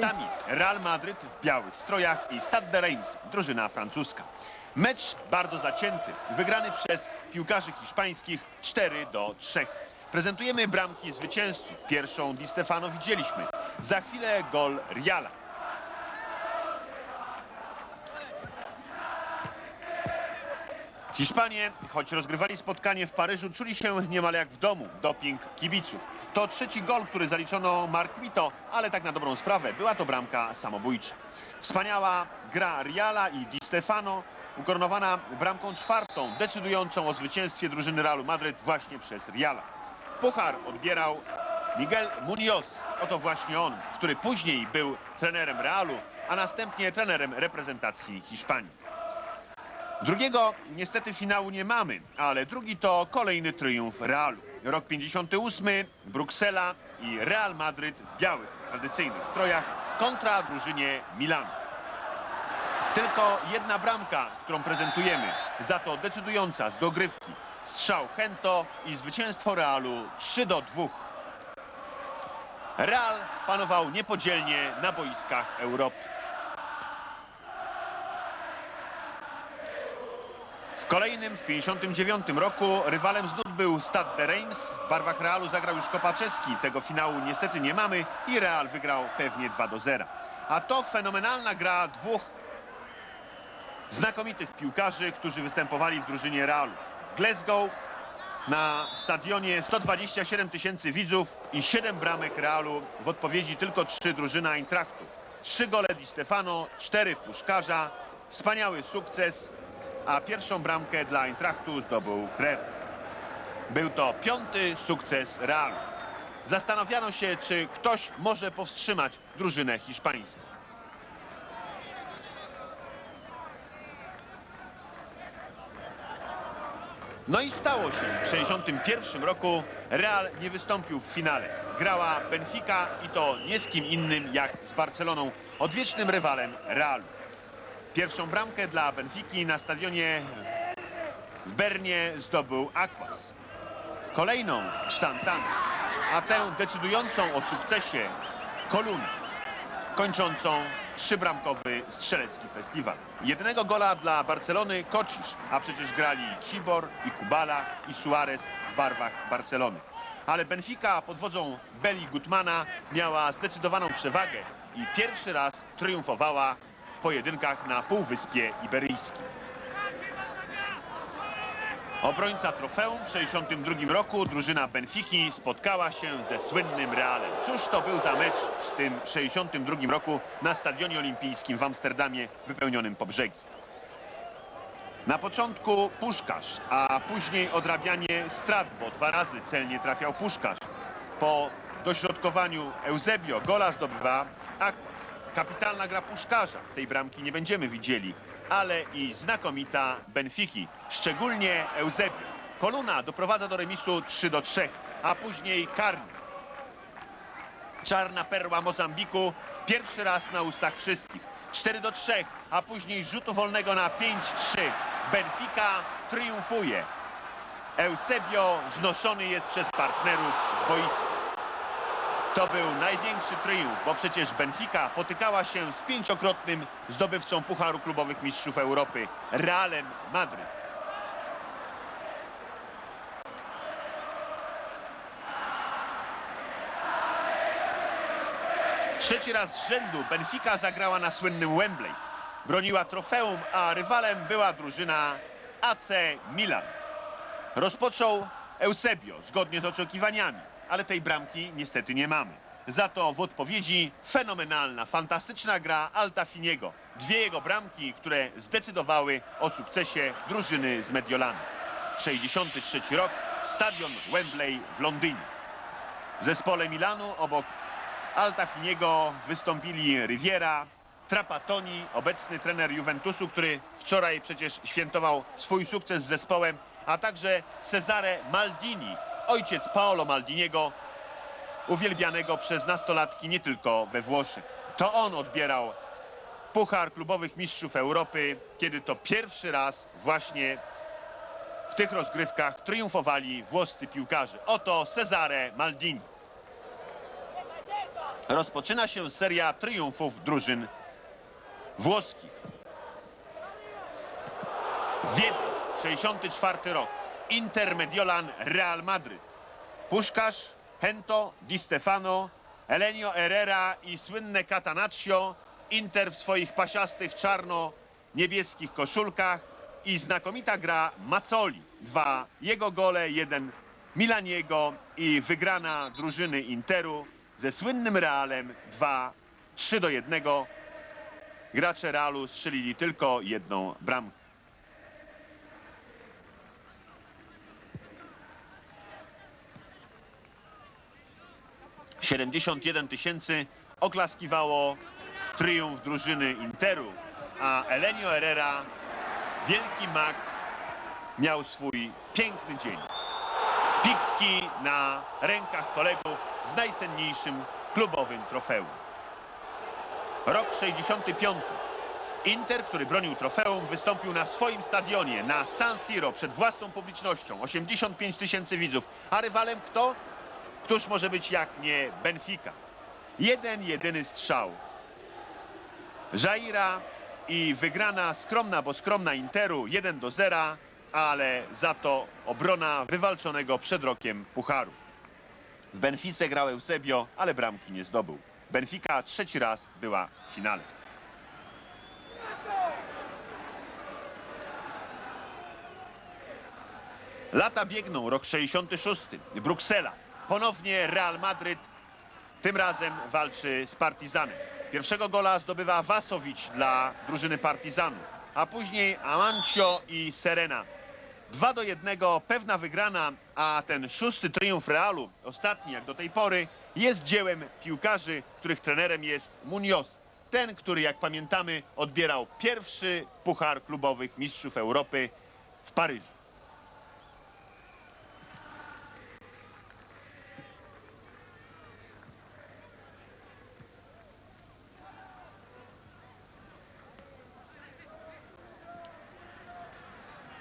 Tami Real Madryt w białych strojach i Stade de Reims, drużyna francuska. Mecz bardzo zacięty, wygrany przez piłkarzy hiszpańskich 4 do 3. Prezentujemy bramki zwycięzców. Pierwszą Di Stefano widzieliśmy. Za chwilę gol Riala. Hiszpanie, choć rozgrywali spotkanie w Paryżu, czuli się niemal jak w domu. Doping kibiców. To trzeci gol, który zaliczono Marquito, ale tak na dobrą sprawę była to bramka samobójcza. Wspaniała gra Riala i Di Stefano, ukoronowana bramką czwartą, decydującą o zwycięstwie drużyny Realu Madryt właśnie przez Riala. Puchar odbierał Miguel Munoz. Oto właśnie on, który później był trenerem Realu, a następnie trenerem reprezentacji Hiszpanii. Drugiego niestety finału nie mamy, ale drugi to kolejny triumf Realu. Rok 58, Bruksela i Real Madryt w białych, tradycyjnych strojach kontra drużynie Milanu. Tylko jedna bramka, którą prezentujemy, za to decydująca z dogrywki. Strzał Hento i zwycięstwo Realu 3 do 2. Real panował niepodzielnie na boiskach Europy. W kolejnym, w 59 roku, rywalem znów był Stade de Reims. W barwach Realu zagrał już Kopaczewski. Tego finału niestety nie mamy i Real wygrał pewnie 2 do 0. A to fenomenalna gra dwóch znakomitych piłkarzy, którzy występowali w drużynie Realu. W Glasgow na stadionie 127 tysięcy widzów i 7 bramek Realu. W odpowiedzi tylko 3 drużyna Eintrachtu. 3 gole Di Stefano, 4 Puszkarza. Wspaniały sukces a pierwszą bramkę dla Eintrachtu zdobył Krer. Był to piąty sukces Realu. Zastanawiano się, czy ktoś może powstrzymać drużynę hiszpańską. No i stało się. W 61 roku Real nie wystąpił w finale. Grała Benfica i to nie z kim innym jak z Barceloną, odwiecznym rywalem Realu. Pierwszą bramkę dla Benfiki na stadionie w Bernie zdobył Aquas. Kolejną Santana, a tę decydującą o sukcesie Kolumę, kończącą trzybramkowy strzelecki festiwal. Jednego gola dla Barcelony Kocisz, a przecież grali Cibor i Kubala i Suarez w barwach Barcelony. Ale Benfica pod wodzą Beli Gutmana miała zdecydowaną przewagę i pierwszy raz triumfowała pojedynkach na Półwyspie Iberyjskim. Obrońca trofeum w 1962 roku drużyna Benfiki spotkała się ze słynnym Realem. Cóż to był za mecz w tym 1962 roku na Stadionie Olimpijskim w Amsterdamie wypełnionym po brzegi. Na początku Puszkarz, a później odrabianie strat, bo dwa razy celnie trafiał Puszkarz. Po dośrodkowaniu Eusebio gola zdobywa Aquas. Kapitalna gra Puszkarza. Tej bramki nie będziemy widzieli, ale i znakomita Benfiki, szczególnie Eusebio. Koluna doprowadza do remisu 3 do 3, a później karny. Czarna perła Mozambiku pierwszy raz na ustach wszystkich. 4 do 3, a później rzutu wolnego na 5-3. Benfica triumfuje. Eusebio znoszony jest przez partnerów z boiska. To był największy triumf, bo przecież Benfica potykała się z pięciokrotnym zdobywcą Pucharu Klubowych Mistrzów Europy, Realem Madryt. Trzeci raz z rzędu Benfica zagrała na słynnym Wembley. Broniła trofeum, a rywalem była drużyna AC Milan. Rozpoczął Eusebio, zgodnie z oczekiwaniami, ale tej bramki niestety nie mamy. Za to w odpowiedzi fenomenalna, fantastyczna gra Altafiniego. Dwie jego bramki, które zdecydowały o sukcesie drużyny z Mediolanu. 63 rok, stadion Wembley w Londynie. W zespole Milanu obok Altafiniego wystąpili Riviera, Trapattoni, obecny trener Juventusu, który wczoraj przecież świętował swój sukces z zespołem, a także Cesare Maldini, ojciec Paolo Maldiniego, uwielbianego przez nastolatki nie tylko we Włoszech. To on odbierał Puchar Klubowych Mistrzów Europy, kiedy to pierwszy raz właśnie w tych rozgrywkach triumfowali włoscy piłkarze. Oto Cesare Maldini. Rozpoczyna się seria triumfów drużyn włoskich. Wiedeń, 64 rok. Inter Mediolan Real Madryt. Puszkarz, Hento, Di Stefano, Elenio Herrera i słynne Catanaccio. Inter w swoich pasiastych czarno-niebieskich koszulkach i znakomita gra Mazzoli. Dwa jego gole, jeden Milaniego i wygrana drużyny Interu ze słynnym Realem 2 3 do 1. Gracze Realu strzelili tylko jedną bramkę. 71 tysięcy oklaskiwało triumf drużyny Interu, a Elenio Herrera, wielki mak, miał swój piękny dzień. Pikki na rękach kolegów z najcenniejszym klubowym trofeum. Rok 65. Inter, który bronił trofeum, wystąpił na swoim stadionie, na San Siro, przed własną publicznością. 85 tysięcy widzów. A rywalem kto? Któż może być jak nie Benfica? Jeden, jedyny strzał. Jaira i wygrana skromna, bo skromna Interu 1 do 0, ale za to obrona wywalczonego przed rokiem Pucharu. W Benfice grał Eusebio, ale bramki nie zdobył. Benfica trzeci raz była w finale. Lata biegną, rok 66. Bruksela. Ponownie Real Madryt. Tym razem walczy z Partizanem. Pierwszego gola zdobywa Wasowicz dla drużyny Partizanu, a później Amancio i Serena. 2 do 1, pewna wygrana, a ten szósty triumf Realu, ostatni jak do tej pory, jest dziełem piłkarzy, których trenerem jest Munoz. Ten, który jak pamiętamy odbierał pierwszy puchar klubowych mistrzów Europy w Paryżu.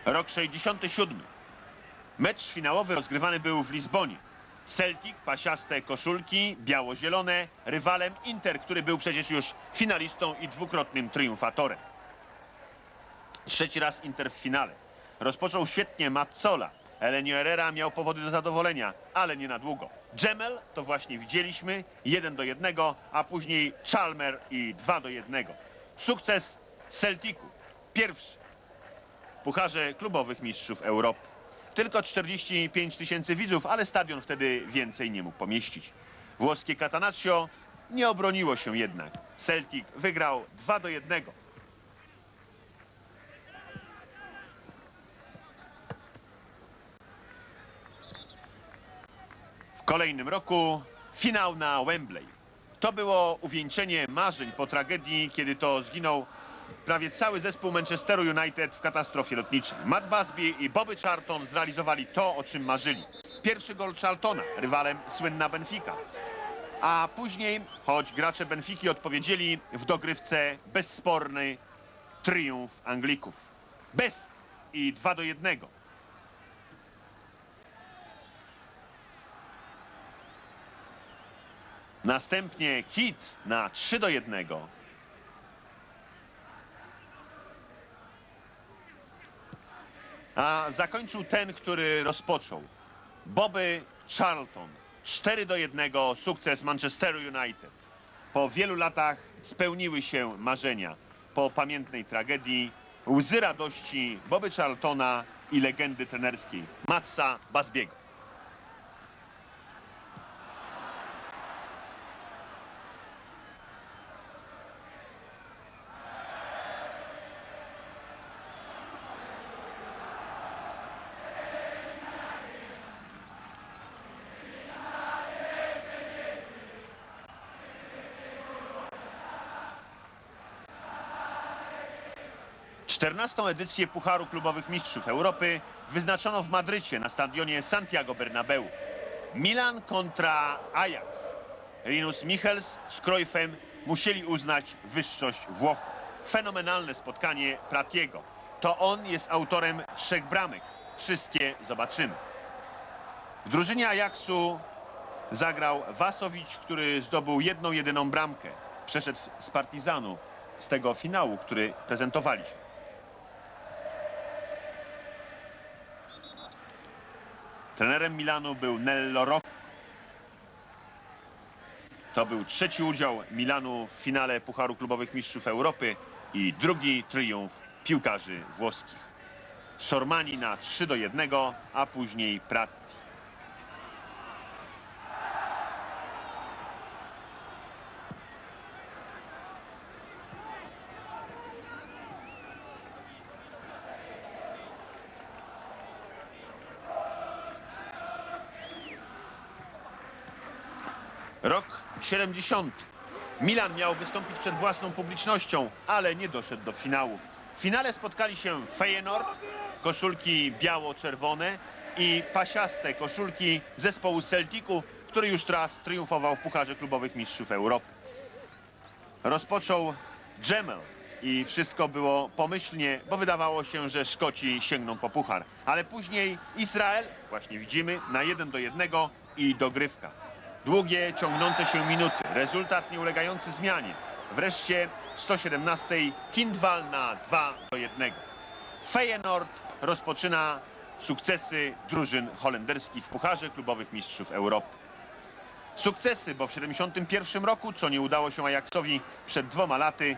Rok 67. Mecz finałowy rozgrywany był w Lizbonie. Celtic, pasiaste koszulki, biało-zielone, rywalem Inter, który był przecież już finalistą i dwukrotnym triumfatorem. Trzeci raz Inter w finale. Rozpoczął świetnie Mazzola. Elenio Herrera miał powody do zadowolenia, ale nie na długo. Dżemel to właśnie widzieliśmy, 1 do 1, a później Chalmer i 2 do 1. Sukces Celticu. Pierwszy Pucharze Klubowych Mistrzów Europy. Tylko 45 tysięcy widzów, ale stadion wtedy więcej nie mógł pomieścić. Włoskie Catanaccio nie obroniło się jednak. Celtic wygrał 2 do 1. W kolejnym roku finał na Wembley. To było uwieńczenie marzeń po tragedii, kiedy to zginął prawie cały zespół Manchesteru United w katastrofie lotniczej. Matt Busby i Bobby Charlton zrealizowali to, o czym marzyli. Pierwszy gol Charltona, rywalem słynna Benfica. A później, choć gracze Benfiki odpowiedzieli w dogrywce bezsporny triumf Anglików. Best i 2 do 1. Następnie Kit na 3 do 1. A zakończył ten, który rozpoczął. Bobby Charlton. 4 do 1 sukces Manchesteru United. Po wielu latach spełniły się marzenia. Po pamiętnej tragedii łzy radości Bobby Charltona i legendy trenerskiej Matsa Basbiego. Czternastą edycję Pucharu Klubowych Mistrzów Europy wyznaczono w Madrycie na stadionie Santiago Bernabeu. Milan kontra Ajax. Rinus Michels z Cruyffem musieli uznać wyższość Włochów. Fenomenalne spotkanie Pratiego. To on jest autorem trzech bramek. Wszystkie zobaczymy. W drużynie Ajaxu zagrał Wasowicz, który zdobył jedną, jedyną bramkę. Przeszedł z Partizanu z tego finału, który prezentowaliśmy. Trenerem Milanu był Nello Rocco. To był trzeci udział Milanu w finale Pucharu Klubowych Mistrzów Europy i drugi triumf piłkarzy włoskich. Sormani na 3 do 1, a później Pratti. Rok 70. Milan miał wystąpić przed własną publicznością, ale nie doszedł do finału. W finale spotkali się Feyenoord, koszulki biało-czerwone i pasiaste koszulki zespołu Celticu, który już raz triumfował w Pucharze Klubowych Mistrzów Europy. Rozpoczął Dżemel i wszystko było pomyślnie, bo wydawało się, że Szkoci sięgną po puchar. Ale później Izrael, właśnie widzimy, na 1 do 1 i dogrywka. Długie, ciągnące się minuty, rezultat nieulegający zmianie. Wreszcie w 117 Kindwal na 2 do 1. Feyenoord rozpoczyna sukcesy drużyn holenderskich w Pucharze Klubowych Mistrzów Europy. Sukcesy, bo w 71 roku, co nie udało się Ajaxowi przed dwoma laty,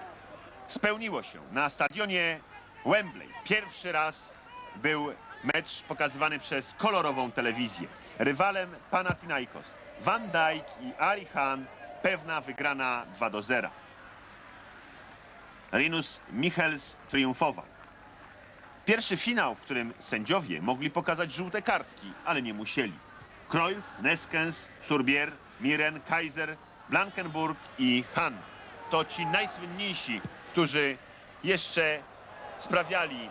spełniło się na stadionie Wembley. Pierwszy raz był mecz pokazywany przez kolorową telewizję. Rywalem Panathinaikos. Van Dijk i Ali Khan pewna wygrana 2 do 0. Rinus Michels triumfował. Pierwszy finał, w którym sędziowie mogli pokazać żółte kartki, ale nie musieli. Cruyff, Neskens, Surbier, Miren, Kaiser, Blankenburg i Han. To ci najsłynniejsi, którzy jeszcze sprawiali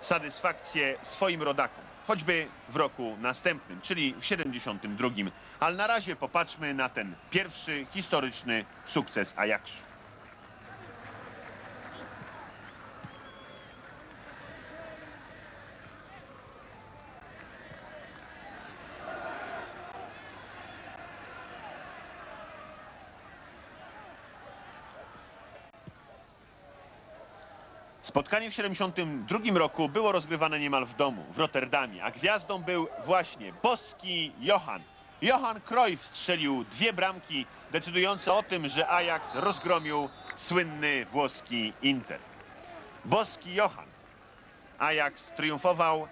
satysfakcję swoim rodakom. Choćby w roku następnym, czyli w 72. Ale na razie popatrzmy na ten pierwszy historyczny sukces Ajaxu. Spotkanie w 72 roku było rozgrywane niemal w domu, w Rotterdamie, a gwiazdą był właśnie boski Johan. Johan Cruyff strzelił dwie bramki decydujące o tym, że Ajax rozgromił słynny włoski Inter. Boski Johan. Ajax triumfował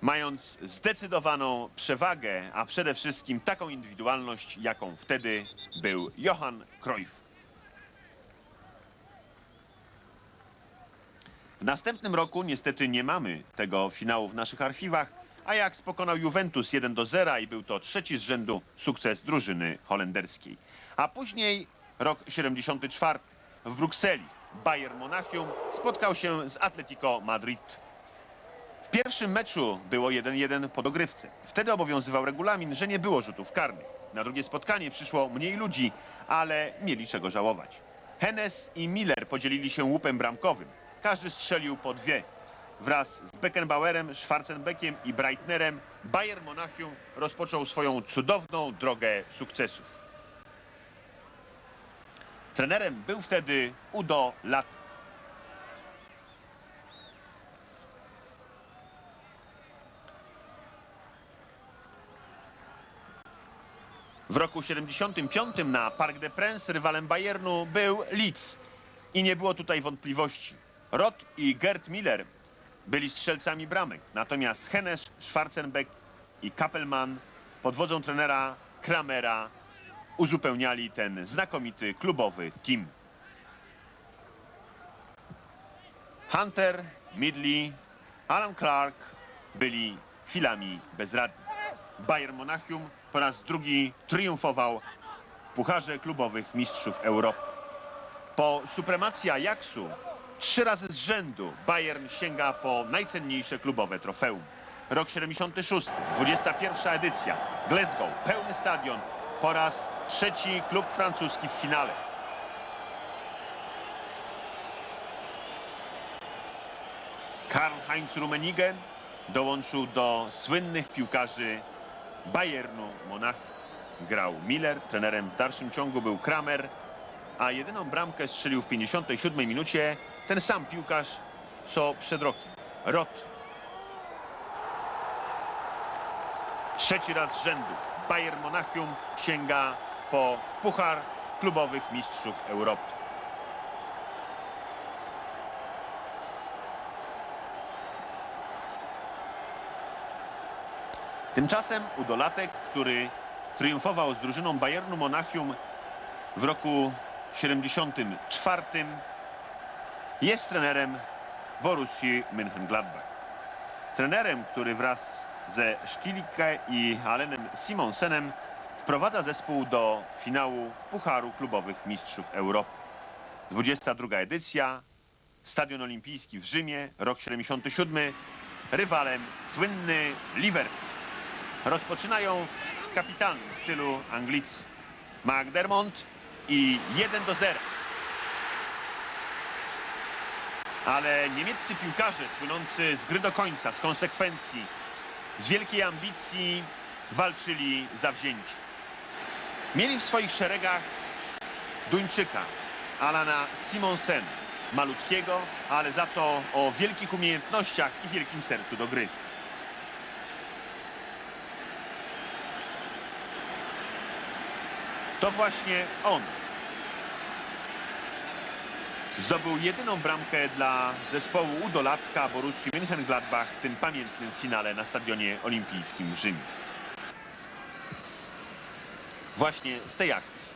mając zdecydowaną przewagę, a przede wszystkim taką indywidualność, jaką wtedy był Johan Cruyff. W następnym roku niestety nie mamy tego finału w naszych archiwach. Ajax pokonał Juventus 1 do 0 i był to trzeci z rzędu sukces drużyny holenderskiej. A później rok 74 w Brukseli Bayern Monachium spotkał się z Atletico Madrid. W pierwszym meczu było 1-1 po dogrywce. Wtedy obowiązywał regulamin, że nie było rzutów karnych. Na drugie spotkanie przyszło mniej ludzi, ale mieli czego żałować. Hennes i Miller podzielili się łupem bramkowym. Każdy strzelił po dwie. Wraz z Beckenbauerem, Schwarzenbeckiem i Breitnerem Bayern Monachium rozpoczął swoją cudowną drogę sukcesów. Trenerem był wtedy Udo Lat. W roku 75 na Parc des Princes rywalem Bayernu był Leeds. I nie było tutaj wątpliwości. Roth i Gerd Miller byli strzelcami bramek. Natomiast Hennes, Schwarzenbeck i Kappelmann pod wodzą trenera Kramera uzupełniali ten znakomity klubowy team. Hunter, Midley, Alan Clark byli chwilami bezradni. Bayern Monachium po raz drugi triumfował w Pucharze Klubowych Mistrzów Europy. Po supremacji Ajaxu trzy razy z rzędu Bayern sięga po najcenniejsze klubowe trofeum. Rok 76, 21 edycja, Glasgow, pełny stadion, po raz trzeci klub francuski w finale. Karl-Heinz Rummenigge dołączył do słynnych piłkarzy Bayernu Monachium. Grał Miller, trenerem w dalszym ciągu był Kramer, a jedyną bramkę strzelił w 57 minucie ten sam piłkarz, co przed rokiem. Rot. Trzeci raz z rzędu Bayern Monachium sięga po Puchar Klubowych Mistrzów Europy. Tymczasem Udolatek, który triumfował z drużyną Bayernu Monachium w roku 74, jest trenerem Borussii Mönchengladbach. Trenerem, który wraz ze Sztilike i Alenem Simonsenem wprowadza zespół do finału Pucharu Klubowych Mistrzów Europy. 22 edycja, Stadion Olimpijski w Rzymie, rok 77, rywalem słynny Liverpool. Rozpoczynają w kapitalnym stylu Anglicy. McDermott i 1 do 0. Ale niemieccy piłkarze słynący z gry do końca, z konsekwencji, z wielkiej ambicji walczyli zawzięcie. Mieli w swoich szeregach Duńczyka, Alana Simonsena, malutkiego, ale za to o wielkich umiejętnościach i wielkim sercu do gry. To właśnie on zdobył jedyną bramkę dla zespołu udolatka Borussii Mönchengladbach w tym pamiętnym finale na Stadionie Olimpijskim w Rzymie. Właśnie z tej akcji.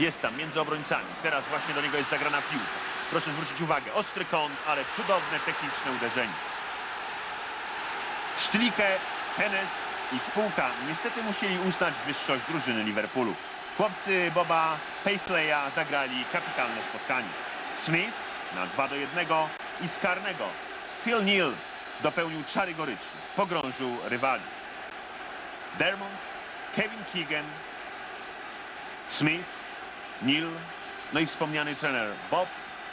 Jest tam między obrońcami. Teraz właśnie do niego jest zagrana piłka. Proszę zwrócić uwagę. Ostry kąt, ale cudowne techniczne uderzenie. Sztlikę, Hennes i spółka niestety musieli uznać wyższość drużyny Liverpoolu. Chłopcy Boba Paisleya zagrali kapitalne spotkanie. Smith na 2 do 1 i z karnego Phil Neal dopełnił czary goryczy. Pogrążył rywali. Dermont, Kevin Keegan, Smith, Neal, no i wspomniany trener Bob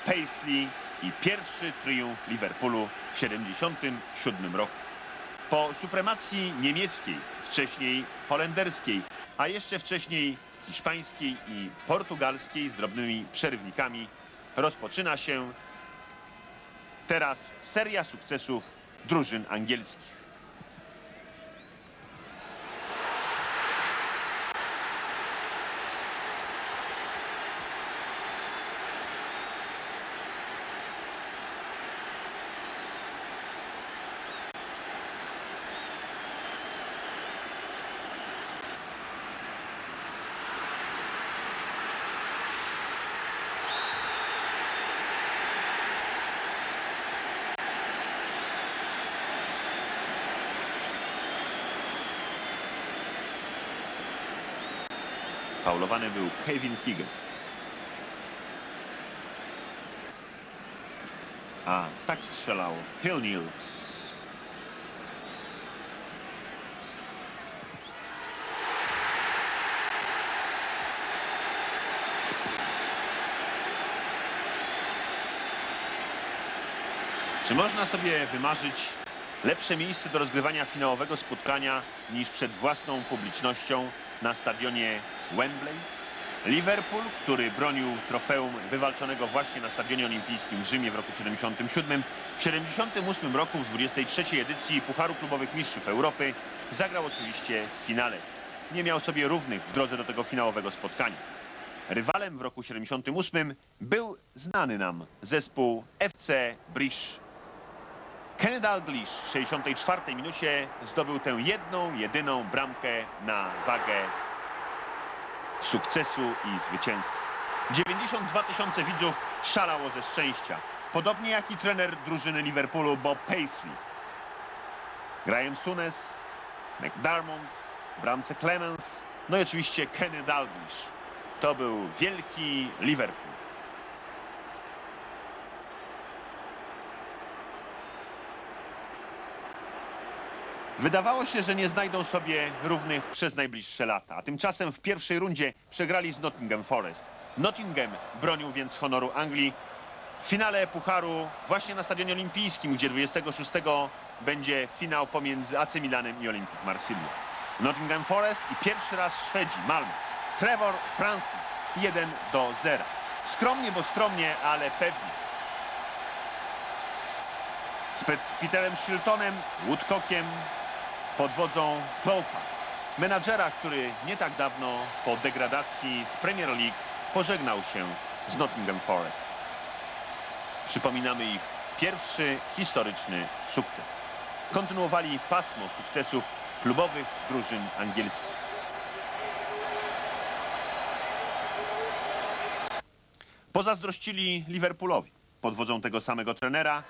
Paisley i pierwszy triumf Liverpoolu w 77 roku. Po supremacji niemieckiej, wcześniej holenderskiej, a jeszcze wcześniej hiszpańskiej i portugalskiej z drobnymi przerywnikami rozpoczyna się teraz seria sukcesów drużyn angielskich. Faulowany był Kevin Keegan. A tak strzelał Phil Neal. Czy można sobie wymarzyć lepsze miejsce do rozgrywania finałowego spotkania niż przed własną publicznością na stadionie Wembley? Liverpool, który bronił trofeum wywalczonego właśnie na Stadionie Olimpijskim w Rzymie w roku 77, w 78 roku w 23 edycji Pucharu Klubowych Mistrzów Europy zagrał oczywiście w finale. Nie miał sobie równych w drodze do tego finałowego spotkania. Rywalem w roku 78 był znany nam zespół FC Brisz. Kenny Dalglish w 64 minucie zdobył tę jedną, jedyną bramkę na wagę sukcesu i zwycięstwa. 92 tysiące widzów szalało ze szczęścia. Podobnie jak i trener drużyny Liverpoolu Bob Paisley. Graham Sunes, McDermott, w bramce Clemens, no i oczywiście Kenny Dalglish. To był wielki Liverpool. Wydawało się, że nie znajdą sobie równych przez najbliższe lata. A tymczasem w pierwszej rundzie przegrali z Nottingham Forest. Nottingham bronił więc honoru Anglii. W finale Pucharu właśnie na Stadionie Olimpijskim, gdzie 26 będzie finał pomiędzy AC Milanem i Olympique Marsylia. Nottingham Forest i pierwszy raz Szwedzi, Malmö. Trevor Francis 1 do 0. Skromnie, bo skromnie, ale pewnie. Z Pe- Peterem Shiltonem, Woodcockiem pod wodzą Clougha. Menadżera, który nie tak dawno po degradacji z Premier League pożegnał się z Nottingham Forest. Przypominamy ich pierwszy historyczny sukces. Kontynuowali pasmo sukcesów klubowych drużyn angielskich. Pozazdrościli Liverpoolowi pod wodzą tego samego trenera.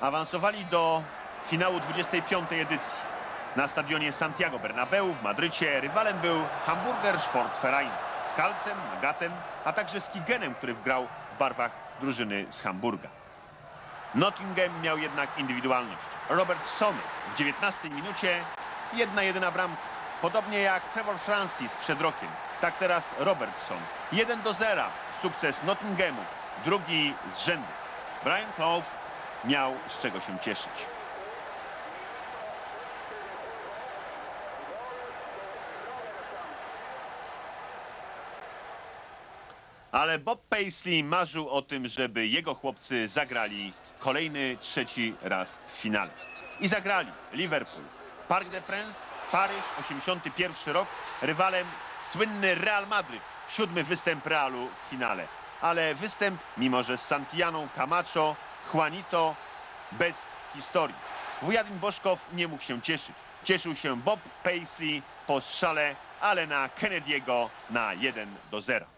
Awansowali do finału 25. edycji. Na stadionie Santiago Bernabeu w Madrycie rywalem był Hamburger Sportverein z Kalcem, Nagatem, a także z Kigenem, który wgrał w barwach drużyny z Hamburga. Nottingham miał jednak indywidualność. Robert Sommer w 19 minucie jedna jedyna bramka. Podobnie jak Trevor Francis przed rokiem. Tak teraz Robertson. 1 do 0. Sukces Nottinghamu. Drugi z rzędu. Brian Clough miał z czego się cieszyć. Ale Bob Paisley marzył o tym, żeby jego chłopcy zagrali kolejny, trzeci raz w finale. I zagrali. Liverpool, Parc des Princes, Paryż, 81 rok. Rywalem słynny Real Madryt. Siódmy występ Realu w finale. Ale występ, mimo że z Santianą Camacho, Juanito, bez historii. Wujadin Boszkow nie mógł się cieszyć. Cieszył się Bob Paisley po strzale Alena Kennedy'ego na 1 do 0.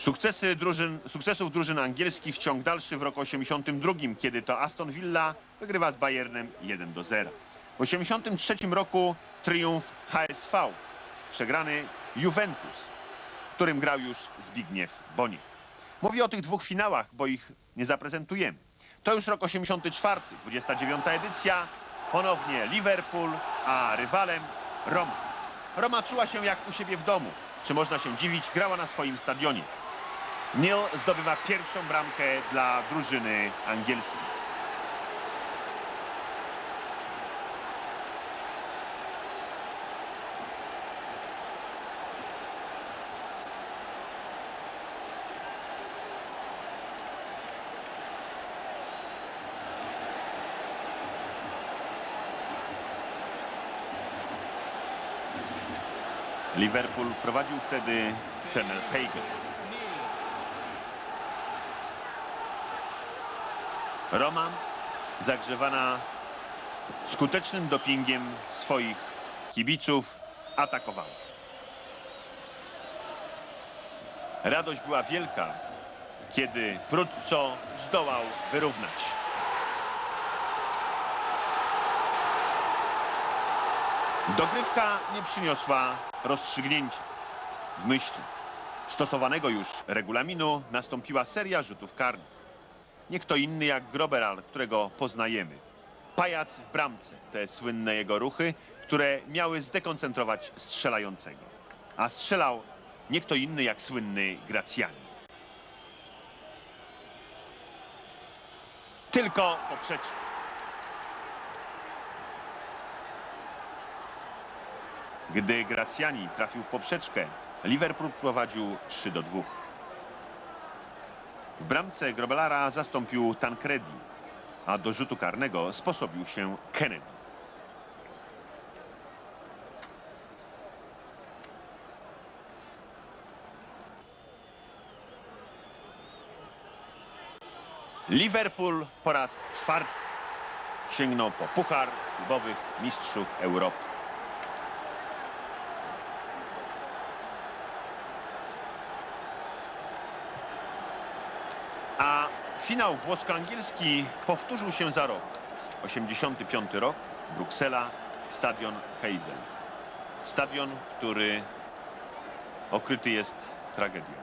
Sukcesy drużyn, sukcesów drużyn angielskich ciąg dalszy w roku 82, kiedy to Aston Villa wygrywa z Bayernem 1 do 0. W 83 roku triumf HSV, przegrany Juventus, w którym grał już Zbigniew Boniek. Mówię o tych dwóch finałach, bo ich nie zaprezentujemy. To już rok 84, 29 edycja, ponownie Liverpool, a rywalem Roma. Roma czuła się jak u siebie w domu. Czy można się dziwić? Grała na swoim stadionie. Neil zdobywa pierwszą bramkę dla drużyny angielskiej. Liverpool prowadził wtedy trener Feigl. Roma zagrzewana skutecznym dopingiem swoich kibiców atakowała. Radość była wielka, kiedy Prudco zdołał wyrównać. Dogrywka nie przyniosła rozstrzygnięcia. W myśl stosowanego już regulaminu nastąpiła seria rzutów karnych. Nie kto inny jak Groberal, którego poznajemy. Pajac w bramce, te słynne jego ruchy, które miały zdekoncentrować strzelającego. A strzelał nie kto inny jak słynny Graciani. Tylko poprzeczkę. Gdy Graciani trafił w poprzeczkę, Liverpool prowadził 3 do 2. W bramce Grobelara zastąpił Tancredi, a do rzutu karnego sposobił się Kennedy. Liverpool po raz czwarty sięgnął po puchar klubowych mistrzów Europy. A finał włosko-angielski powtórzył się za rok. 85 rok, Bruksela, stadion Heysel. Stadion, który okryty jest tragedią.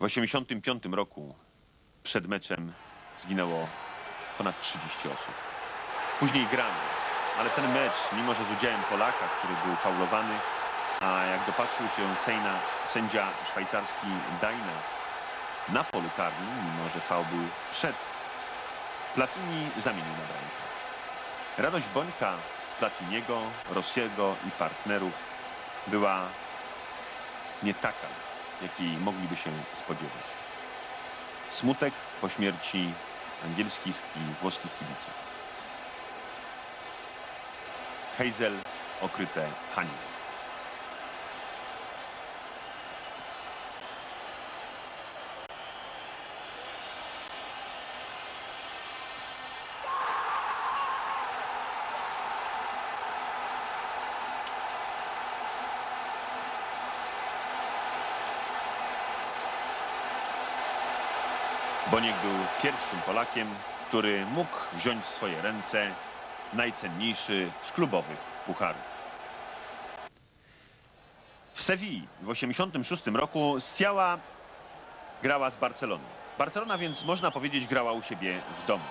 W 85 roku przed meczem zginęło ponad 30 osób. Później grano, ale ten mecz, mimo że z udziałem Polaka, który był faulowany, a jak dopatrzył się Sejna, sędzia szwajcarski Dajna na polu karnym, mimo że faul był przed Platini zamienił na bramkę. Radość Bońka, Platiniego, Rossiego i partnerów była nie taka, jakiej mogliby się spodziewać. Smutek po śmierci angielskich i włoskich kibiców. Heysel okryte hańbą. Boniek był pierwszym Polakiem, który mógł wziąć w swoje ręce najcenniejszy z klubowych pucharów. W Sewilli w 1986 roku Stiała grała z Barceloną. Barcelona więc można powiedzieć grała u siebie w domu.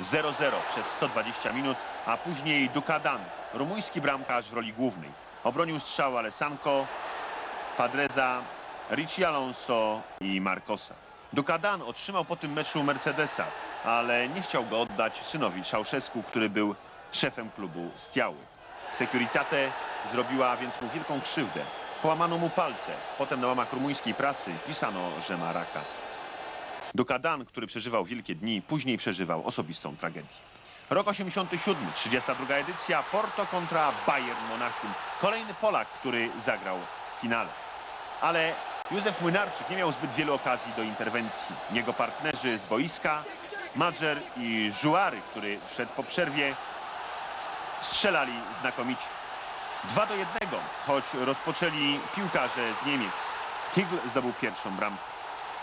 0-0 przez 120 minut, a później Dukadan, rumuński bramkarz w roli głównej. Obronił strzał Alessanko, Padreza, Ricci Alonso i Marcosa. Dukadan otrzymał po tym meczu Mercedesa, ale nie chciał go oddać synowi Czałszewsku, który był szefem klubu Stiały. Securitate zrobiła więc mu wielką krzywdę. Połamano mu palce. Potem na łamach rumuńskiej prasy pisano, że ma raka. Dukadan, który przeżywał wielkie dni, później przeżywał osobistą tragedię. Rok 87, 32 edycja, Porto kontra Bayern Monachium. Kolejny Polak, który zagrał w finale. Ale Józef Młynarczyk nie miał zbyt wielu okazji do interwencji. Jego partnerzy z boiska, Madżer i Żuary, który wszedł po przerwie, strzelali znakomicie. 2 do 1, choć rozpoczęli piłkarze z Niemiec. Higl zdobył pierwszą bramkę.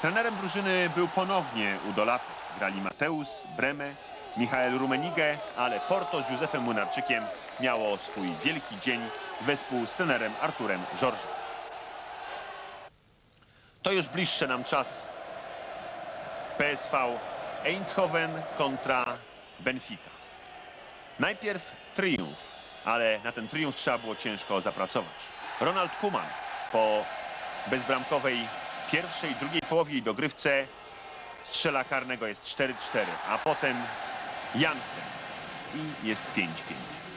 Trenerem drużyny był ponownie Udo Lattek. Grali Mateusz, Breme, Michael Rumenige, ale Porto z Józefem Młynarczykiem miało swój wielki dzień wespół z trenerem Arturem Żorżem. To już bliższe nam czas. PSV Eindhoven kontra Benfica. Najpierw triumf, ale na ten triumf trzeba było ciężko zapracować. Ronald Koeman po bezbramkowej pierwszej i drugiej połowie i dogrywce strzela karnego jest 4-4, a potem Jansen i jest 5-5.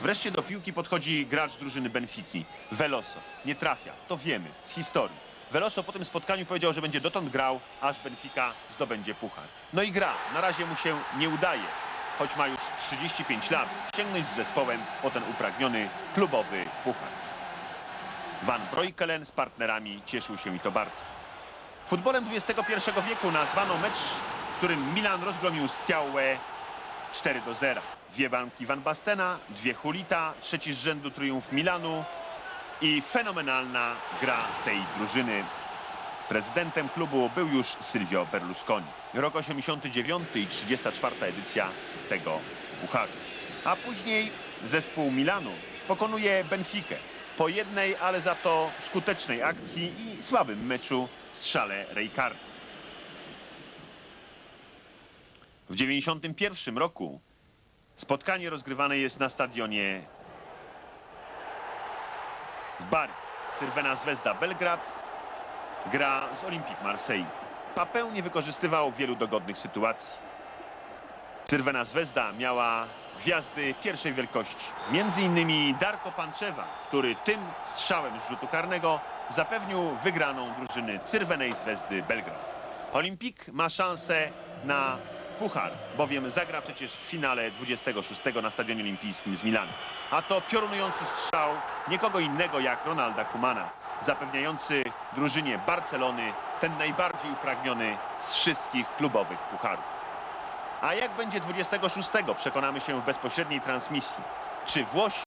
Wreszcie do piłki podchodzi gracz drużyny Benfiki, Veloso. Nie trafia, to wiemy z historii. Veloso po tym spotkaniu powiedział, że będzie dotąd grał, aż Benfica zdobędzie puchar. No i gra. Na razie mu się nie udaje, choć ma już 35 lat, sięgnąć z zespołem po ten upragniony klubowy puchar. Van Breukelen z partnerami cieszył się i to bardzo. Futbolem XXI wieku nazwano mecz, w którym Milan rozgromił Stiałę 4 do 0. Dwie banki Van Bastena, dwie Hulita, trzeci z rzędu triumf Milanu i fenomenalna gra tej drużyny. Prezydentem klubu był już Silvio Berlusconi. Rok 89 i 34 edycja tego pucharu. A później zespół Milanu pokonuje Benfikę po jednej, ale za to skutecznej akcji i słabym meczu strzale Rejkarda. W 91 roku spotkanie rozgrywane jest na stadionie w Bari. Cyrwena Zvezda Belgrad gra z Olympique Marseille. Papę nie wykorzystywał wielu dogodnych sytuacji. Cyrwena Zvezda miała gwiazdy pierwszej wielkości. Między innymi Darko Panczewa, który tym strzałem z rzutu karnego zapewnił wygraną drużyny Cyrwenej Zvezdy Belgrad. Olimpik ma szansę na puchar, bowiem zagra przecież w finale 26 na Stadionie Olimpijskim z Milanem. A to piorunujący strzał nikogo innego jak Ronalda Kumana, zapewniający drużynie Barcelony ten najbardziej upragniony z wszystkich klubowych pucharów. A jak będzie 26 przekonamy się w bezpośredniej transmisji. Czy Włosi